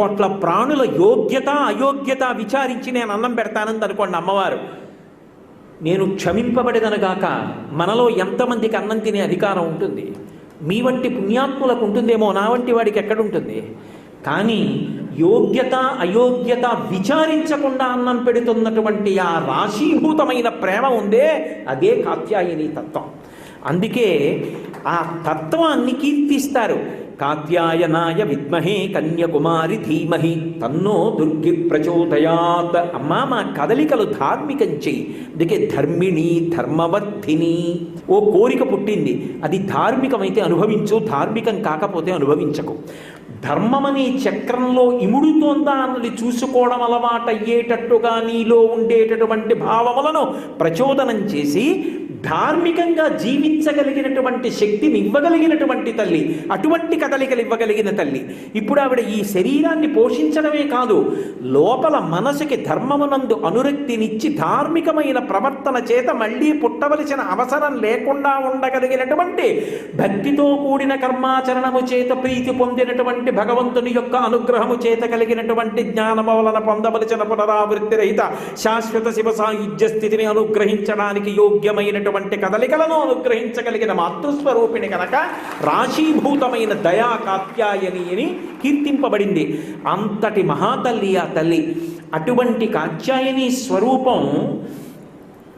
కోట్ల ప్రాణుల యోగ్యత అయోగ్యత విచారించి నేను అన్నం పెడతానని అనుకోండి అమ్మవారు. నేను క్షమింపబడదనగాక మనలో ఎంతమందికి అన్నం తినే అధికారం ఉంటుంది? మీ వంటి పుణ్యాత్ములకు ఉంటుందేమో నా వంటి వాడికి ఎక్కడుంటుంది? కానీ యోగ్యత అయోగ్యత విచారించకుండా అన్నం పెడుతున్నటువంటి ఆ రాశీభూతమైన ప్రేమ ఉందే అదే కాత్యాయని తత్వం. అందుకే ఆ తత్వాన్ని కీర్తిస్తారు. కాత్యాయనాయ విద్మహే కన్యకుమారి ధీమహి. తన్నో దుర్గి ప్రచోదయాత్. అమ్మా మా కదలికలు ధార్మికం చేయి. అందుకే ధర్మిణి ధర్మవర్ధిని. ఓ కోరిక పుట్టింది. అది ధార్మికమైతే అనుభవించు ధార్మికం కాకపోతే అనుభవించకు. ధర్మమనే చక్రంలో ఇముడుతోందా అన్నది చూసుకోవడం అలవాటయ్యేటట్టుగా నీలో ఉండేటటువంటి భావములను ప్రచోదనం చేసి ధార్మికంగా జీవించగలిగినటువంటి శక్తిని ఇవ్వగలిగినటువంటి తల్లి అటువంటి కదలికలు ఇవ్వగలిగిన తల్లి. ఇప్పుడు ఆవిడ ఈ శరీరాన్ని పోషించడమే కాదు లోపల మనసుకి ధర్మమునందు అనురక్తినిచ్చి ధార్మికమైన ప్రవర్తన చేత మళ్ళీ పుట్టవలసిన అవసరం లేకుండా ఉండగలిగినటువంటి భక్తితో కూడిన కర్మాచరణము చేత ప్రీతి పొందినటువంటి భగవంతుని యొక్క అనుగ్రహము చేత కలిగినటువంటి జ్ఞానము వలన పొందవలసిన పునరావృత్తి రహిత శాశ్వత శివ సాయుధ్య స్థితిని అనుగ్రహించడానికి యోగ్యమైనటువంటి కదలికలను అనుగ్రహించగలిగిన మాతృస్వరూపిణి కనుక రాశీభూతమైన దయా కాత్యాయని అని కీర్తింపబడింది. అంతటి మహాతల్లి ఆ తల్లి. అటువంటి కాత్యాయని స్వరూపం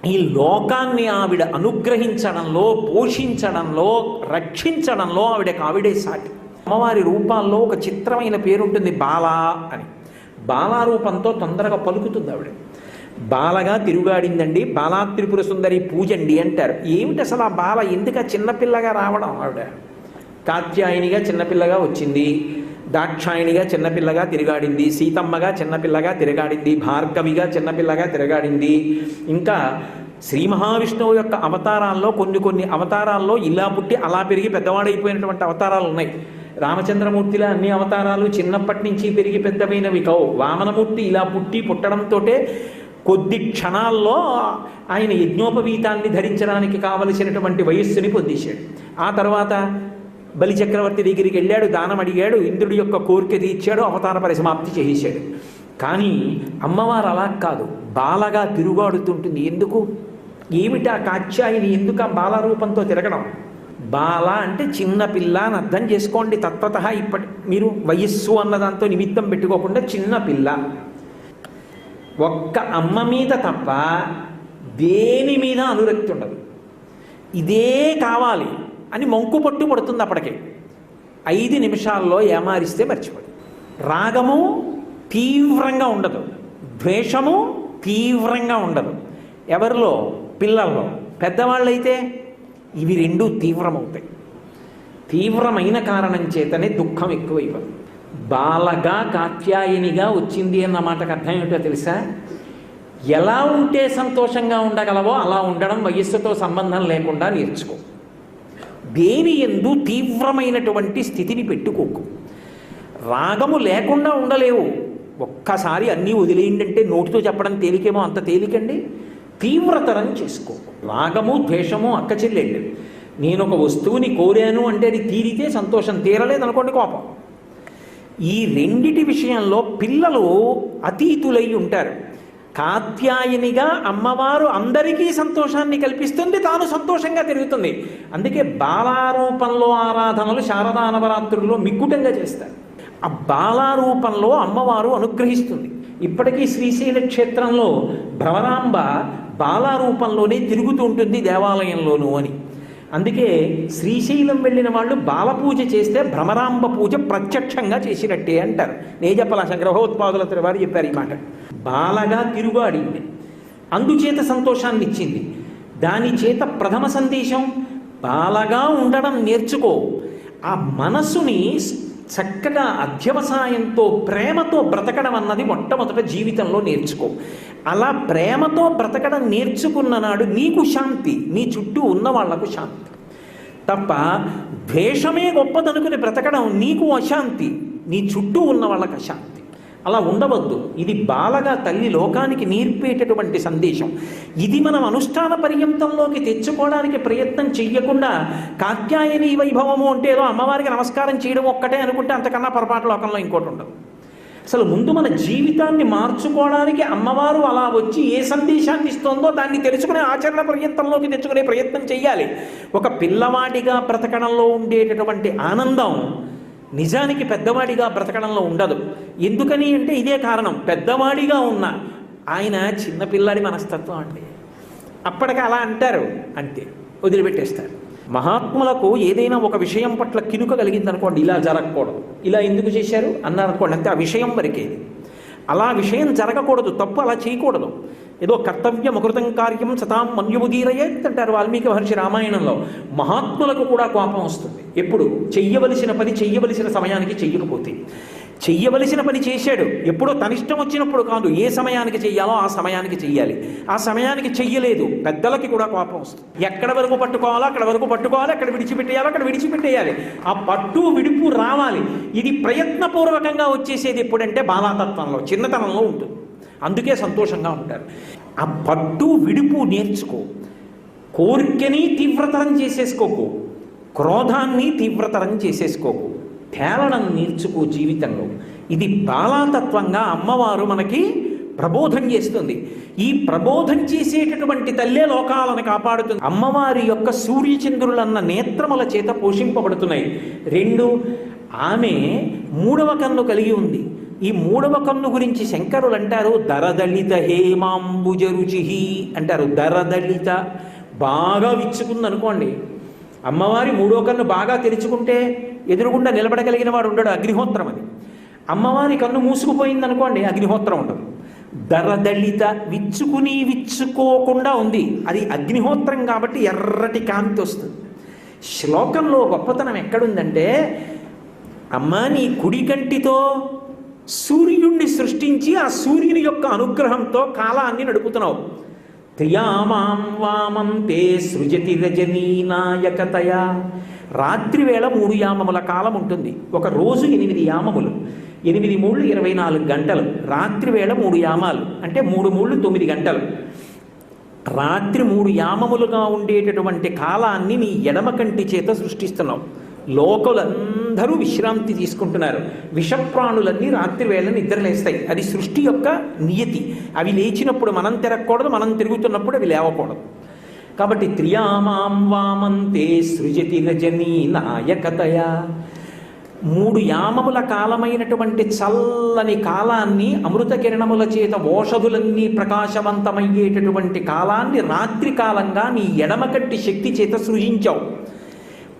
ఈ లోకాన్ని ఆవిడ అనుగ్రహించడంలో పోషించడంలో రక్షించడంలో ఆవిడకి ఆవిడే సాటి. అమ్మవారి రూపాల్లో ఒక చిత్రమైన పేరుంటుంది బాలా అని. బాలారూపంతో తొందరగా పలుకుతుంది ఆవిడ. బాలగా తిరుగాడిందండి. బాలా త్రిపుర సుందరి పూజండి అంటారు. ఏమిటి అసలు ఆ బాల ఎందుకు చిన్నపిల్లగా రావడం ఆవిడ? కాత్యాయనిగా చిన్నపిల్లగా వచ్చింది. దాక్షాయణిగా చిన్నపిల్లగా తిరగాడింది. సీతమ్మగా చిన్నపిల్లగా తిరగాడింది. భార్గవిగా చిన్నపిల్లగా తిరగాడింది. ఇంకా శ్రీ మహావిష్ణువు యొక్క అవతారాల్లో కొన్ని కొన్ని అవతారాల్లో ఇలా పుట్టి అలా పెరిగి పెద్దవాడైపోయినటువంటి అవతారాలు ఉన్నాయి రామచంద్రమూర్తిలో అన్ని అవతారాలు చిన్నప్పటి నుంచి పెరిగి పెద్దవైనవి కావు. వామనమూర్తి ఇలా పుట్టి పుట్టడంతోటే కొద్ది క్షణాల్లో ఆయన యజ్ఞోపవీతాన్ని ధరించడానికి కావలసినటువంటి వయస్సుని పొందేశాడు. ఆ తర్వాత బలిచక్రవర్తి దగ్గరికి వెళ్ళాడు దానం అడిగాడు ఇంద్రుడి యొక్క కోరిక తీర్చాడు అవతార పరిసమాప్తి చేసేశాడు. కానీ అమ్మవారు అలా కాదు బాలగా తిరుగాడుతుంటుంది. ఎందుకు? ఏమిటా కాత్యాయిని? ఎందుకు ఆ బాల రూపంతో తిరగడం? బాల అంటే చిన్న పిల్ల అని అర్థం చేసుకోండి తత్వత ఇప్పటి మీరు వయస్సు అన్నదాంతో నిమిత్తం పెట్టుకోకుండా చిన్న పిల్ల. ఒక్క అమ్మ మీద తప్ప దేని మీద అనురక్తి ఉండదు. ఇదే కావాలి అని మంకు పట్టు పడుతుంది అప్పటికే. ఐదు నిమిషాల్లో ఏమారిస్తే మర్చిపోదు. రాగము తీవ్రంగా ఉండదు. ద్వేషము తీవ్రంగా ఉండదు. ఎవరిలో? పిల్లల్లో. పెద్దవాళ్ళైతే ఇవి రెండూ తీవ్రమవుతాయి. తీవ్రమైన కారణం చేతనే దుఃఖం ఎక్కువైపోతుంది. బాలగా కాత్యాయనిగా వచ్చింది అన్న మాటకు అర్థం ఏమిటో తెలుసా? ఎలా ఉంటే సంతోషంగా ఉండగలవో అలా ఉండడం వయస్సుతో సంబంధం లేకుండా నేర్చుకో. దేని ఎందు తీవ్రమైనటువంటి స్థితిని పెట్టుకోకు. రాగము లేకుండా ఉండలేవు. ఒక్కసారి అన్నీ వదిలేయండి నోటితో చెప్పడం తేలికేమో అంత తేలికండి. తీవ్రతరం చేసుకో. రాగము ద్వేషము అక్క చెల్లెళ్ళు నేను ఒక వస్తువుని కోరాను అంటే అది తీరితే సంతోషం తీరలేదనుకోండి కోపం. ఈ రెండిటి విషయంలో పిల్లలు అతీతులై ఉంటారు. కాత్యాయనిగా అమ్మవారు అందరికీ సంతోషాన్ని కల్పిస్తుంది తాను సంతోషంగా తిరుగుతుంది. అందుకే బాలారూపంలో ఆరాధనలు శారదా నవరాత్రుల్లో మిక్కుటంగా చేస్తారు. ఆ బాలారూపంలో అమ్మవారు అనుగ్రహిస్తుంది. ఇప్పటికీ శ్రీశైల క్షేత్రంలో భ్రమరాంబ బాలారూపంలోనే తిరుగుతూ ఉంటుంది దేవాలయంలోనూ అని. అందుకే శ్రీశైలం వెళ్ళిన వాళ్ళు బాలపూజ చేస్తే భ్రమరాంబ పూజ ప్రత్యక్షంగా చేసినట్టే అంటారు. నేజపల చెప్పాల సంగ్రహోత్పాదుల వారు చెప్పారు ఈ మాట. బాలగా తిరుగాడింది. అందుచేత సంతోషాన్ని ఇచ్చింది దాని చేత ప్రథమ సందేశం బాలగా ఉండడం నేర్చుకో. ఆ మనస్సుని చక్కగా అధ్యవసాయంతో ప్రేమతో బ్రతకడం అన్నది మొట్టమొదట జీవితంలో నేర్చుకో. అలా ప్రేమతో బ్రతకడం నేర్చుకున్న నాడు నీకు శాంతి నీ చుట్టూ ఉన్న వాళ్ళకు శాంతి. తప్ప ద్వేషమే గొప్పదనుకుని బ్రతకడం నీకు అశాంతి నీ చుట్టూ ఉన్న వాళ్ళకి అశాంతి. అలా ఉండవద్దు. ఇది బాలగా తల్లి లోకానికి నేర్పేటటువంటి సందేశం. ఇది మనం అనుష్ఠాన పర్యంతంలోకి తెచ్చుకోవడానికి ప్రయత్నం చెయ్యకుండా కాత్యాయని వైభవము అంటే ఏదో అమ్మవారికి నమస్కారం చేయడం ఒక్కటే అనుకుంటే అంతకన్నా పొరపాటు లోకంలో ఇంకోటి ఉండదు. అసలు ముందు మన జీవితాన్ని మార్చుకోవడానికి అమ్మవారు అలా వచ్చి ఏ సందేశాన్ని ఇస్తోందో దాన్ని తెలుసుకునే ఆచరణ పర్యంతంలోకి తెచ్చుకునే ప్రయత్నం చేయాలి ఒక పిల్లవాడిగా బ్రతకడంలో ఉండేటటువంటి ఆనందం నిజానికి పెద్దవాడిగా బ్రతకడంలో ఉండదు. ఎందుకని అంటే ఇదే కారణం. పెద్దవాడిగా ఉన్న ఆయన చిన్నపిల్లాడి మనస్తత్వం అండి. అప్పటికి అలా అంటారు. అంతే. వదిలిపెట్టేస్తారు. మహాత్ములకు ఏదైనా ఒక విషయం పట్ల కినుక కలిగింది అనుకోండి ఇలా జరగకూడదు. ఇలా ఎందుకు చేశారు? అన్నారు అనుకోండి అంతే ఆ విషయం వరకేది. అలా విషయం జరగకూడదు తప్పు అలా చేయకూడదు. ఏదో కర్తవ్య ముకృతం కార్యం సతాం మన్యుముదీరయేత్ అంటారు వాల్మీకి మహర్షి రామాయణంలో. మహాత్ములకు కూడా కోపం వస్తుంది. ఎప్పుడు? చెయ్యవలసిన పని చెయ్యవలసిన సమయానికి చెయ్యకపోతే. చెయ్యవలసిన పని చేశాడు. ఎప్పుడో తనిష్టం వచ్చినప్పుడు కాదు ఏ సమయానికి చెయ్యాలో ఆ సమయానికి చెయ్యాలి. ఆ సమయానికి చెయ్యలేదు. పెద్దలకి కూడా కోపం వస్తుంది. ఎక్కడ వరకు పట్టుకోవాలో అక్కడ వరకు పట్టుకోవాలి. అక్కడ విడిచిపెట్టేయాలో అక్కడ విడిచిపెట్టేయాలి. ఆ పట్టు విడుపు రావాలి. ఇది ప్రయత్నపూర్వకంగా వచ్చేసేది ఎప్పుడంటే బాలాతత్వంలో చిన్నతనంలో ఉంటుంది. అందుకే సంతోషంగా ఉంటారు. ఆ పట్టు విడుపు నేర్చుకో. కోరికని తీవ్రతరం చేసేసుకోకు. క్రోధాన్ని తీవ్రతరం చేసేసుకోకు. తేలడం నేర్చుకో జీవితంలో. ఇది బాలాతత్వంగా అమ్మవారు మనకి ప్రబోధం చేస్తుంది. ఈ ప్రబోధం చేసేటటువంటి తల్లే లోకాలను కాపాడుతుంది. అమ్మవారి యొక్క సూర్యచంద్రులన్న నేత్రముల చేత పోషింపబడుతున్నాయి. రెండు ఆమె మూడవ కన్ను కలిగి ఉంది. ఈ మూడవ కన్ను గురించి శంకరులు అంటారు దరదళిత హేమాంబుజరుచిహి అంటారు. దరదళిత బాగా విచ్చుకుంది అనుకోండి అమ్మవారి మూడో కన్ను బాగా తెరుచుకుంటే ఎదురుగుండా నిలబడగలిగిన వాడు ఉండడు అగ్నిహోత్రం అది. అమ్మవారి కన్ను మూసుకుపోయింది అనుకోండి అగ్నిహోత్రం ఉండదు. దరదళిత విచ్చుకుని విచ్చుకోకుండా ఉంది. అది అగ్నిహోత్రం కాబట్టి ఎర్రటి కాంతి వస్తుంది. శ్లోకంలో గొప్పతనం ఎక్కడుందంటే అమ్మ నీ కుడి కంటితో సూర్యుణ్ణి సృష్టించి ఆ సూర్యుని యొక్క అనుగ్రహంతో కాలాన్ని నడుపుతున్నావు. త్రియామాం వామం తే సృజతి రజనీ నాయకతయా రాత్రివేళ మూడు యామముల కాలం ఉంటుంది. ఒక రోజు ఎనిమిది యామములు. ఎనిమిది మూళ్ళు ఇరవై నాలుగు గంటలు. రాత్రి వేళ మూడు యామాలు. అంటే మూడు మూళ్ళు తొమ్మిది గంటలు. రాత్రి మూడు యామములుగా ఉండేటటువంటి కాలాన్ని నీ ఎడమ కంటి చేత సృష్టిస్తున్నావు. లోకలందరూ విశ్రాంతి తీసుకుంటున్నారు. విషప్రాణులన్నీ రాత్రి వేళ నిద్రలేస్తాయి. అది సృష్టి యొక్క నియతి. అవి లేచినప్పుడు మనం తిరగకూడదు మనం తిరుగుతున్నప్పుడు అవి లేవకూడదు. కాబట్టి త్రియామాం వామంతే సృజతి రజనీ నాయకతయా. మూడు యామముల కాలమైనటువంటి చల్లని కాలాన్ని అమృత కిరణముల చేత ఓషధులన్నీ ప్రకాశవంతమయ్యేటటువంటి కాలాన్ని రాత్రి కాలంగా నీ ఎడమకట్టి శక్తి చేత సృజించావు.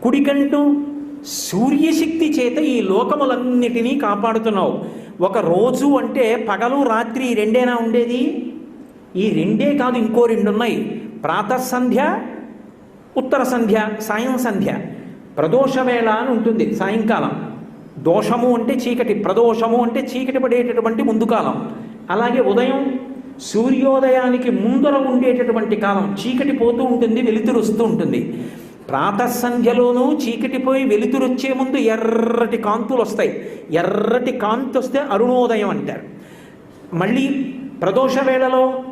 కుడికంటూ సూర్యశక్తి చేత ఈ లోకములన్నిటినీ కాపాడుతున్నావు. ఒక రోజు అంటే పగలు రాత్రి రెండేనా ఉండేది? ఈ రెండే కాదు ఇంకో రెండు ఉన్నాయి ప్రాతసంధ్య ఉత్తర సంధ్య సాయం సంధ్య ప్రదోష వేళ అని ఉంటుంది సాయంకాలం. దోషము అంటే చీకటి ప్రదోషము అంటే చీకటి పడేటటువంటి ముందు కాలం. అలాగే ఉదయం సూర్యోదయానికి ముందర ఉండేటటువంటి కాలం. చీకటి పోతూ ఉంటుంది వెలుతురు వస్తూ ఉంటుంది. ప్రాతసంధ్యలోనూ చీకటి పోయి వెలుతురు వచ్చే ముందు ఎర్రటి కాంతులు వస్తాయి ఎర్రటి కాంతి వస్తే అరుణోదయం అంటారు. మళ్ళీ ప్రదోష వేళలో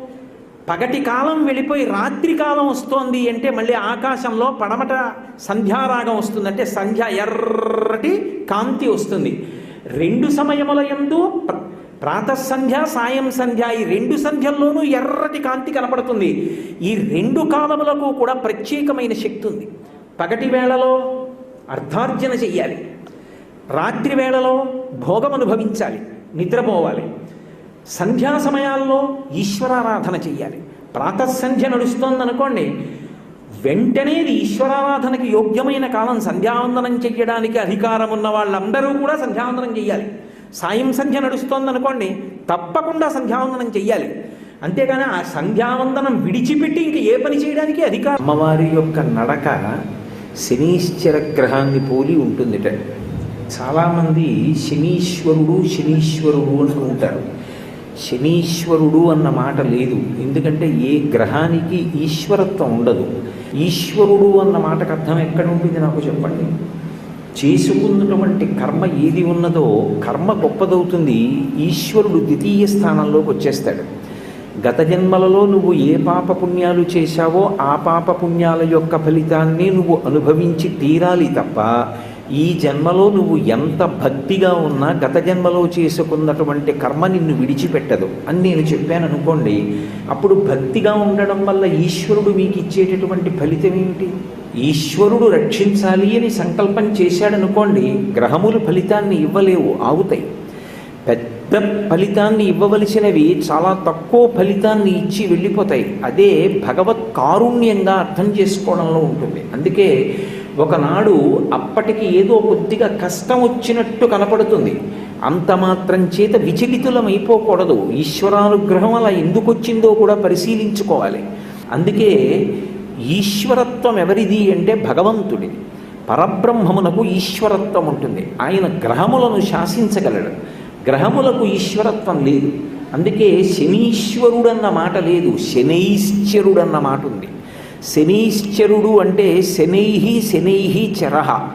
పగటి కాలం వెళ్ళిపోయి రాత్రి కాలం వస్తోంది అంటే మళ్ళీ ఆకాశంలో పడమట సంధ్యారాగం వస్తుందంటే సంధ్య ఎర్రటి కాంతి వస్తుంది. రెండు సమయముల యందు ప్రాతసంధ్య సాయం సంధ్య ఈ రెండు సంధ్యల్లోనూ ఎర్రటి కాంతి కనపడుతుంది. ఈ రెండు కాలములకు కూడా ప్రత్యేకమైన శక్తి ఉంది. పగటి వేళలో అర్ధార్జన చెయ్యాలి. రాత్రి వేళలో భోగం అనుభవించాలి. నిద్రపోవాలి. సంధ్యా సమయాల్లో ఈశ్వరారాధన చెయ్యాలి. ప్రాతసంధ్య నడుస్తోందనుకోండి వెంటనేది ఈశ్వరారాధనకి యోగ్యమైన కాలం. సంధ్యావందనం చెయ్యడానికి అధికారం ఉన్న వాళ్ళందరూ కూడా సంధ్యావందనం చెయ్యాలి. సాయం సంధ్య నడుస్తోందనుకోండి తప్పకుండా సంధ్యావందనం చెయ్యాలి. అంతేగాని ఆ సంధ్యావందనం విడిచిపెట్టి ఇంక ఏ పని చేయడానికి అధికారం? అమ్మవారి యొక్క నడక శనీశ్చర గ్రహాన్ని పోలి ఉంటుందిట. చాలామంది శనీశ్వరుడు శనీశ్వరుడు అంటూ ఉంటారు. శనీశ్వరుడు అన్న మాట లేదు. ఎందుకంటే ఏ గ్రహానికి ఈశ్వరత్వం ఉండదు. ఈశ్వరుడు అన్న మాటకు అర్థం ఎక్కడ ఉంటుంది నాకు చెప్పండి. చేసుకున్నటువంటి కర్మ ఏది ఉన్నదో కర్మ గొప్పదవుతుంది. ఈశ్వరుడు ద్వితీయ స్థానంలోకి వచ్చేస్తాడు. గత జన్మలలో నువ్వు ఏ పాప పుణ్యాలు చేశావో ఆ పాప పుణ్యాల యొక్క ఫలితాన్ని నువ్వు అనుభవించి తీరాలి తప్ప ఈ జన్మలో నువ్వు ఎంత భక్తిగా ఉన్నా గత జన్మలో చేసుకున్నటువంటి కర్మ నిన్ను విడిచిపెట్టదు అని నేను చెప్పాను అనుకోండి. అప్పుడు భక్తిగా ఉండడం వల్ల ఈశ్వరుడు మీకు ఇచ్చేటటువంటి ఫలితం ఏమిటి? ఈశ్వరుడు రక్షించాలి అని సంకల్పం చేశాడనుకోండి గ్రహములు ఫలితాన్ని ఇవ్వలేవు ఆగుతాయి. పెద్ద ఫలితాన్ని ఇవ్వవలసినవి చాలా తక్కువ ఫలితాన్ని ఇచ్చి వెళ్ళిపోతాయి. అదే భగవత్ కారుణ్యంగా అర్థం చేసుకోవడంలో ఉంటుంది. అందుకే ఒకనాడు అప్పటికి ఏదో కొద్దిగా కష్టం వచ్చినట్టు కనపడుతుంది. అంత మాత్రం చేత విచలితులమైపోకూడదు. ఈశ్వరానుగ్రహం అలా ఎందుకు వచ్చిందో కూడా పరిశీలించుకోవాలి. అందుకే ఈశ్వరత్వం ఎవరిది అంటే భగవంతుడిది పరబ్రహ్మమునకు ఈశ్వరత్వం ఉంటుంది. ఆయన గ్రహములను శాసించగలడు. గ్రహములకు ఈశ్వరత్వం లేదు. అందుకే శనీశ్వరుడన్న మాట లేదు. శనైశ్వరుడన్న మాట ఉంది. శనీశ్చరుడు అంటే శనైహి శనైహి చరహ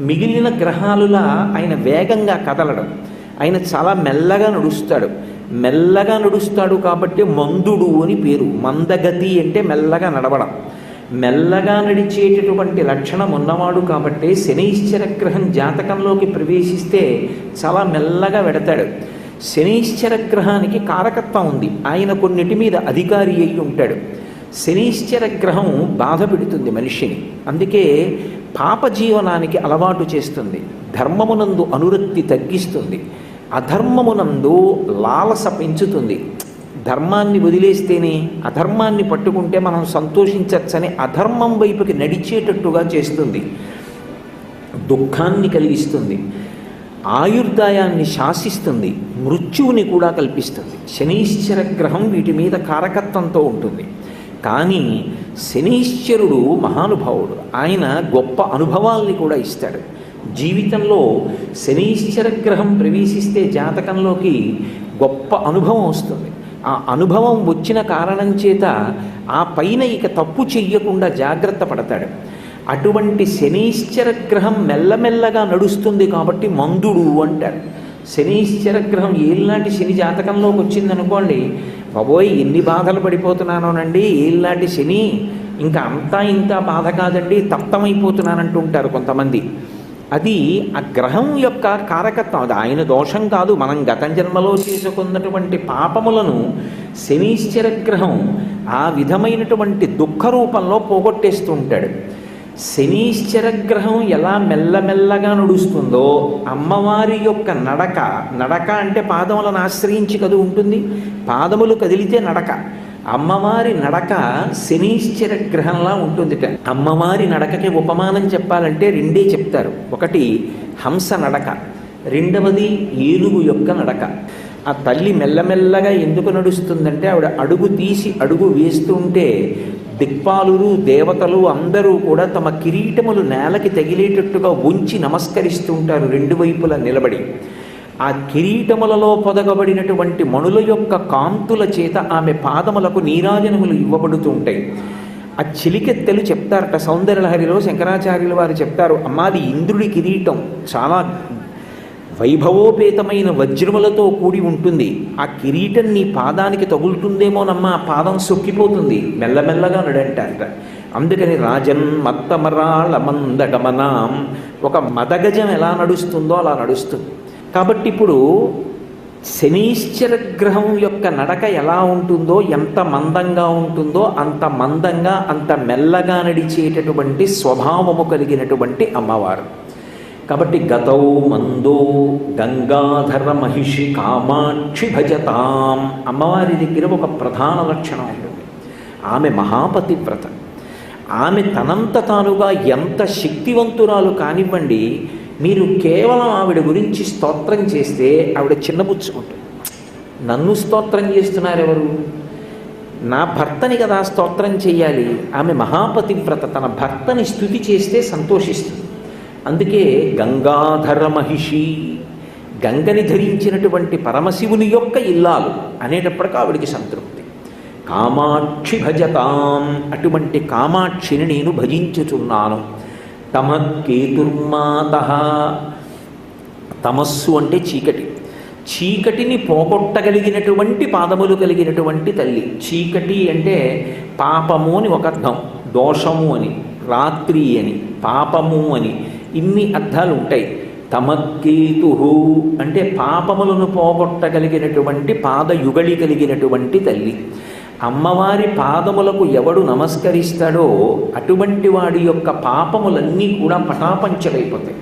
మిగిలిన గ్రహాలులా ఆయన వేగంగా కదలడం. ఆయన చాలా మెల్లగా నడుస్తాడు. మెల్లగా నడుస్తాడు కాబట్టి మందుడు అని పేరు. మందగతి అంటే మెల్లగా నడవడం. మెల్లగా నడిచేటటువంటి లక్షణం ఉన్నవాడు కాబట్టి శనైశ్చర గ్రహం జాతకంలోకి ప్రవేశిస్తే చాలా మెల్లగా వెడతాడు. శనైశ్చర గ్రహానికి కారకత్వం ఉంది. ఆయన కొన్నిటి మీద అధికారి అయి ఉంటాడు. శనీశ్చర గ్రహం బాధ పెడుతుంది మనిషిని. అందుకే పాప జీవనానికి అలవాటు చేస్తుంది. ధర్మమునందు అనురక్తి తగ్గిస్తుంది. అధర్మమునందు లాలస పెంచుతుంది. ధర్మాన్ని వదిలేస్తేనే అధర్మాన్ని పట్టుకుంటే మనం సంతోషించచ్చని అధర్మం వైపుకి నడిచేటట్టుగా చేస్తుంది. దుఃఖాన్ని కలిగిస్తుంది. ఆయుర్దాయాన్ని శాసిస్తుంది. మృత్యువుని కూడా కల్పిస్తుంది. శనీశ్చర గ్రహం వీటి మీద కారకత్వంతో ఉంటుంది. కానీ శనీశ్వరుడు మహానుభావుడు. ఆయన గొప్ప అనుభవాల్ని కూడా ఇస్తాడు. జీవితంలో శనీశ్వర గ్రహం ప్రవేశిస్తే జాతకంలోకి గొప్ప అనుభవం వస్తుంది. ఆ అనుభవం వచ్చిన కారణం చేత ఆ పైన ఇక తప్పు చెయ్యకుండా జాగ్రత్త పడతాడు. అటువంటి శనీశ్చర గ్రహం మెల్లమెల్లగా నడుస్తుంది కాబట్టి మందుడు అంటారు. శనీశ్చర గ్రహం ఏళ్ళనాటి శని జాతకంలోకి వచ్చిందనుకోండి బాబోయ్ ఎన్ని బాధలు పడిపోతున్నానోనండి. ఏళ్ళనాటి శని ఇంకా అంతా ఇంత బాధ కాదండి తప్తమైపోతున్నానంటుంటారు కొంతమంది. అది ఆ గ్రహం యొక్క కారకత్వం అది ఆయన దోషం కాదు. మనం గత జన్మలో చేసుకున్నటువంటి పాపములను శనీశ్చర గ్రహం ఆ విధమైనటువంటి దుఃఖ రూపంలో పోగొట్టేస్తూ ఉంటాడు శనీశ్చర గ్రహం ఎలా మెల్లమెల్లగా నడుస్తుందో అమ్మవారి యొక్క నడక నడక అంటే పాదములను ఆశ్రయించి కదు ఉంటుంది. పాదములు కదిలితే నడక. అమ్మవారి నడక శనీశ్చర గ్రహంలా ఉంటుందిట. అమ్మవారి నడకకి ఉపమానం చెప్పాలంటే రెండే చెప్తారు. ఒకటి హంస నడక. రెండవది ఏనుగు యొక్క నడక. ఆ తల్లి మెల్లమెల్లగా ఎందుకు నడుస్తుందంటే ఆవిడ అడుగు తీసి అడుగు వేస్తుంటే దిక్పాలురు దేవతలు అందరూ కూడా తమ కిరీటములు నేలకి తగిలేటట్టుగా ఉంచి నమస్కరిస్తుంటారు రెండు వైపులా నిలబడి. ఆ కిరీటములలో పొదగబడినటువంటి మణుల యొక్క కాంతుల చేత ఆమె పాదములకు నీరాజనములు ఇవ్వబడుతూ ఉంటాయి. ఆ చిలికెత్తెలు చెప్తారట సౌందర్యలహరిలో శంకరాచార్యుల వారు చెప్తారు అమ్మాది ఇంద్రుడి కిరీటం చాలా వైభవోపేతమైన వజ్రములతో కూడి ఉంటుంది. ఆ కిరీటం నీ పాదానికి తగులుతుందేమోనమ్మా ఆ పాదం సొక్కిపోతుంది. మెల్లమెల్లగా నడంటారట. అందుకని రాజన్ మత్తమరాళ మందగమనాం ఒక మదగజం ఎలా నడుస్తుందో అలా నడుస్తుంది. కాబట్టి ఇప్పుడు శనీశ్చర గ్రహం యొక్క నడక ఎలా ఉంటుందో ఎంత మందంగా ఉంటుందో అంత మందంగా అంత మెల్లగా నడిచేటటువంటి స్వభావము కలిగినటువంటి అమ్మవారు. కాబట్టి గతౌ మందో గంగాధర మహిషి కామాక్షి భజతాం. అమ్మవారి దగ్గర ఒక ప్రధాన లక్షణం ఉంటుంది. ఆమె మహాపతివ్రత. ఆమె తనంత తానుగా ఎంత శక్తివంతురాలు కానివ్వండి మీరు కేవలం ఆవిడ గురించి స్తోత్రం చేస్తే ఆవిడ చిన్నబుచ్చుకుంటుంది నన్ను స్తోత్రం చేస్తున్నారు ఎవరు నా భర్తని కదా స్తోత్రం చేయాలి. ఆమె మహాపతివ్రత తన భర్తని స్థుతి చేస్తే సంతోషిస్తుంది. అందుకే గంగాధర మహిషి గంగని ధరించినటువంటి పరమశివుని యొక్క ఇల్లాలు అనేటప్పటికీ ఆవిడికి సంతృప్తి. కామాక్షి భజతాం అటువంటి కామాక్షిని నేను భజించుచున్నాను. తమకేతుర్మాత. తమస్సు అంటే చీకటి. చీకటిని పోగొట్టగలిగినటువంటి పాదములు కలిగినటువంటి తల్లి. చీకటి అంటే పాపము అని ఒక అర్థం. దోషము అని రాత్రి అని పాపము అని ఇన్ని అర్థాలు ఉంటాయి తమకేతు అంటే పాపములను పోగొట్టగలిగినటువంటి పాదయుగళి కలిగినటువంటి తల్లి. అమ్మవారి పాదములకు ఎవడు నమస్కరిస్తాడో అటువంటి వాడి యొక్క పాపములన్నీ కూడా పటాపంచలైపోతాయి.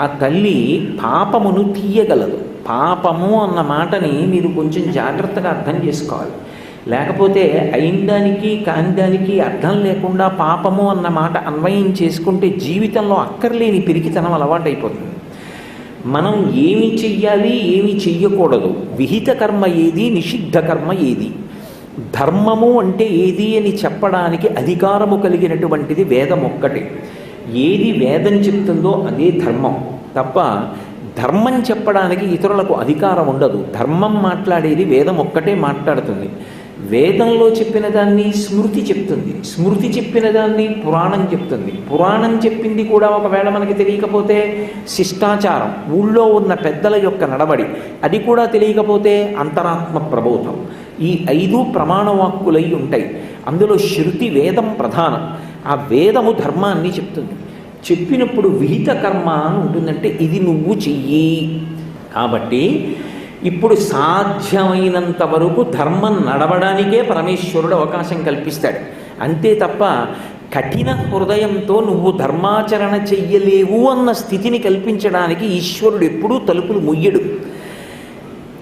ఆ తల్లి పాపమును తీయగలదు. పాపము అన్న మాటని మీరు కొంచెం జాగ్రత్తగా అర్థం చేసుకోవాలి. లేకపోతే అయిందానికి కానిదానికి అర్థం లేకుండా పాపము అన్న మాట అన్వయం చేసుకుంటే జీవితంలో అక్కర్లేని పిరికితనం అలవాటైపోతుంది. మనం ఏమి చెయ్యాలి ఏమి చెయ్యకూడదు. విహిత కర్మ ఏది నిషిద్ధ కర్మ ఏది? ధర్మము అంటే ఏది అని చెప్పడానికి అధికారము కలిగినటువంటిది వేదం ఒక్కటే. ఏది వేదం చెప్తుందో అదే ధర్మం. తప్ప ధర్మం చెప్పడానికి ఇతరులకు అధికారం ఉండదు. ధర్మం మాట్లాడేది వేదం ఒక్కటే మాట్లాడుతుంది. వేదంలో చెప్పిన దాన్ని స్మృతి చెప్తుంది. స్మృతి చెప్పిన దాన్ని పురాణం చెప్తుంది. పురాణం చెప్పింది కూడా ఒకవేళ మనకి తెలియకపోతే శిష్టాచారం ఊళ్ళో ఉన్న పెద్దల యొక్క నడవడి అది కూడా తెలియకపోతే అంతరాత్మ ప్రబోధం. ఈ ఐదు ప్రమాణవాక్కులై ఉంటాయి. అందులో శృతి వేదం ప్రధానం. ఆ వేదము ధర్మాన్ని చెప్తుంది. చెప్పినప్పుడు విహిత కర్మ అని ఉంటుందంటే ఇది నువ్వు చెయ్యి. కాబట్టి ఇప్పుడు సాధ్యమైనంత వరకు ధర్మం నడవడానికే పరమేశ్వరుడు అవకాశం కల్పిస్తాడు. అంతే తప్ప కఠిన హృదయంతో నువ్వు ధర్మాచరణ చెయ్యలేవు అన్న స్థితిని కల్పించడానికి ఈశ్వరుడు ఎప్పుడూ తలుపులు ముయ్యడు.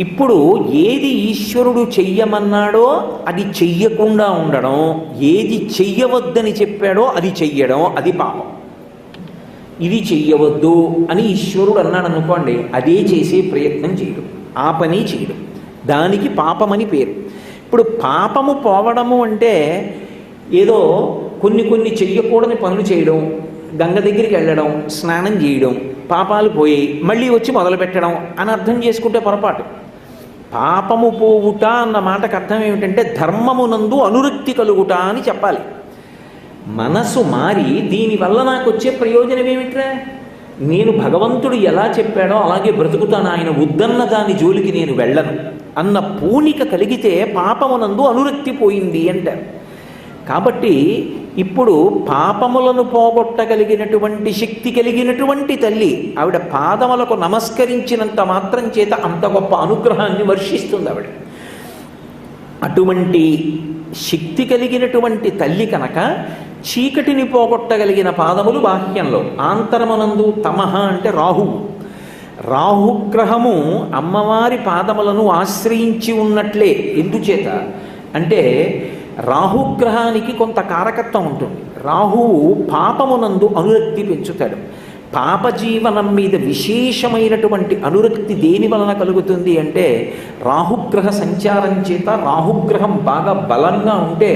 ఇప్పుడు ఏది ఈశ్వరుడు చెయ్యమన్నాడో అది చెయ్యకుండా ఉండడం ఏది చెయ్యవద్దని చెప్పాడో అది చెయ్యడం అది పాపం. ఇది చెయ్యవద్దు అని ఈశ్వరుడు అన్నాడు అనుకోండి అదే చేసే ప్రయత్నం చేయడం. ఆ పని చేయడం. దానికి పాపమని పేరు. ఇప్పుడు పాపము పోవడము అంటే ఏదో కొన్ని కొన్ని చెయ్యకూడని పనులు చేయడం గంగ దగ్గరికి వెళ్ళడం స్నానం చేయడం పాపాలు పోయి మళ్ళీ వచ్చి మొదలుపెట్టడం అని అర్థం చేసుకుంటే పొరపాటు. పాపము పోవుట అన్న మాటకు అర్థం ఏమిటంటే ధర్మమునందు అనురక్తి కలుగుట అని చెప్పాలి. మనసు మారి దీనివల్ల నాకు వచ్చే ప్రయోజనం ఏమిట్రా? నేను భగవంతుడు ఎలా చెప్పాడో అలాగే బ్రతుకుతాను. ఆయన వద్దన్న దాని జోలికి నేను వెళ్ళను. అన్న పూనిక కలిగితే పాపమునందు అనురక్తి పోయింది అంటారు. కాబట్టి ఇప్పుడు పాపములను పోగొట్టగలిగినటువంటి శక్తి కలిగినటువంటి తల్లి ఆవిడ పాదములకు నమస్కరించినంత మాత్రం చేత అంత గొప్ప అనుగ్రహాన్ని వర్షిస్తుంది ఆవిడ. అటువంటి శక్తి కలిగినటువంటి తల్లి కనుక చీకటిని పోగొట్టగలిగిన పాదములు బాహ్యంలో. ఆంతరమునందు తమహ అంటే రాహువు రాహుగ్రహము అమ్మవారి పాదములను ఆశ్రయించి ఉన్నట్లే. ఎందుచేత? అంటే రాహుగ్రహానికి కొంత కారకత్వం ఉంటుంది. రాహువు పాపమునందు అనురక్తి పెంచుతాడు. పాప జీవనం మీద విశేషమైనటువంటి అనురక్తి దేని వలన కలుగుతుంది అంటే రాహుగ్రహ సంచారం చేత రాహుగ్రహం బాగా బలంగా ఉంటే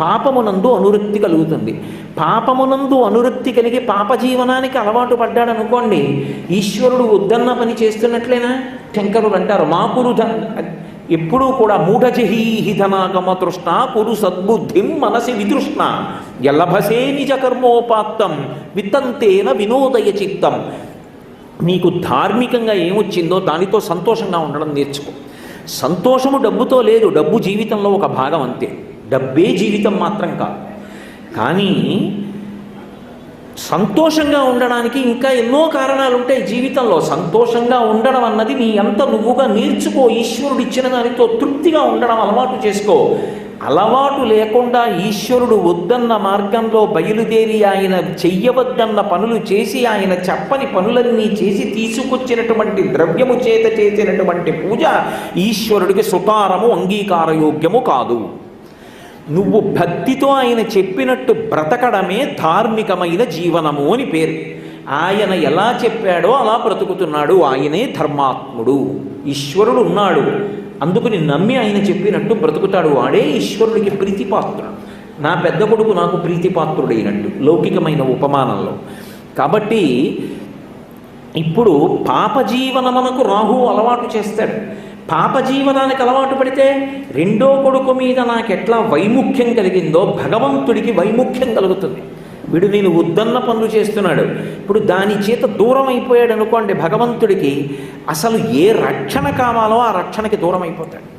పాపమునందు అనురక్తి కలుగుతుంది. పాపమునందు అనురక్తి కలిగి పాప జీవనానికి అలవాటు పడ్డాడు అనుకోండి ఈశ్వరుడు వద్దన్న పని చేస్తున్నట్లేనా? శంకరుడు అంటారు మాకురు ఎప్పుడూ కూడా మూఢజహీహి ధనాగమ తృష్ణ కురు సద్బుద్ధిం మనసి వితృష్ణ. ఎల్లభసే నిజ కర్మోపాత్తం విత్తంతేన వినోదయ చిత్తం. నీకు ధార్మికంగా ఏమొచ్చిందో దానితో సంతోషంగా ఉండడం నేర్చుకో. సంతోషము డబ్బుతో లేదు డబ్బు జీవితంలో ఒక భాగం అంతే. డబ్బే జీవితం మాత్రం కాదు. కానీ సంతోషంగా ఉండడానికి ఇంకా ఎన్నో కారణాలు ఉంటాయి జీవితంలో. సంతోషంగా ఉండడం అన్నది నీ ఎంత నువ్వుగా నేర్చుకో ఈశ్వరుడు ఇచ్చిన దానితో తృప్తిగా ఉండడం అలవాటు చేసుకో. అలవాటు లేకుండా ఈశ్వరుడు వద్దన్న మార్గంలో బయలుదేరి ఆయన చెయ్యవద్దన్న పనులు చేసి ఆయన చెప్పని పనులన్నీ చేసి తీసుకొచ్చినటువంటి ద్రవ్యము చేత చేసినటువంటి పూజ ఈశ్వరుడికి సుతారము అంగీకారయోగ్యము కాదు. నువ్వు భక్తితో ఆయన చెప్పినట్టు బ్రతకడమే ధార్మికమైన జీవనము అని పేరు. ఆయన ఎలా చెప్పాడో అలా బ్రతుకుతున్నాడు ఆయనే ధర్మాత్ముడు. ఈశ్వరుడు ఉన్నాడు. అందుకుని నమ్మి ఆయన చెప్పినట్టు బ్రతుకుతాడు. వాడే ఈశ్వరుడికి ప్రీతిపాత్రుడు. నా పెద్ద కొడుకు నాకు ప్రీతిపాత్రుడైనట్టు లౌకికమైన ఉపమానంలో. కాబట్టి ఇప్పుడు పాప జీవనమునకు రాహు అలవాటు చేస్తాడు. పాప జీవనానికి అలవాటు పడితే రెండో కొడుకు మీద నాకు ఎట్లా వైముఖ్యం కలిగిందో భగవంతుడికి వైముఖ్యం కలుగుతుంది. వీడు నేను ఉద్దన్న పనులు చేస్తున్నాడు. ఇప్పుడు దాని చేత దూరం అయిపోయాడు అనుకోండి భగవంతుడికి అసలు ఏ రక్షణ కావాలో ఆ రక్షణకి దూరం అయిపోతాడు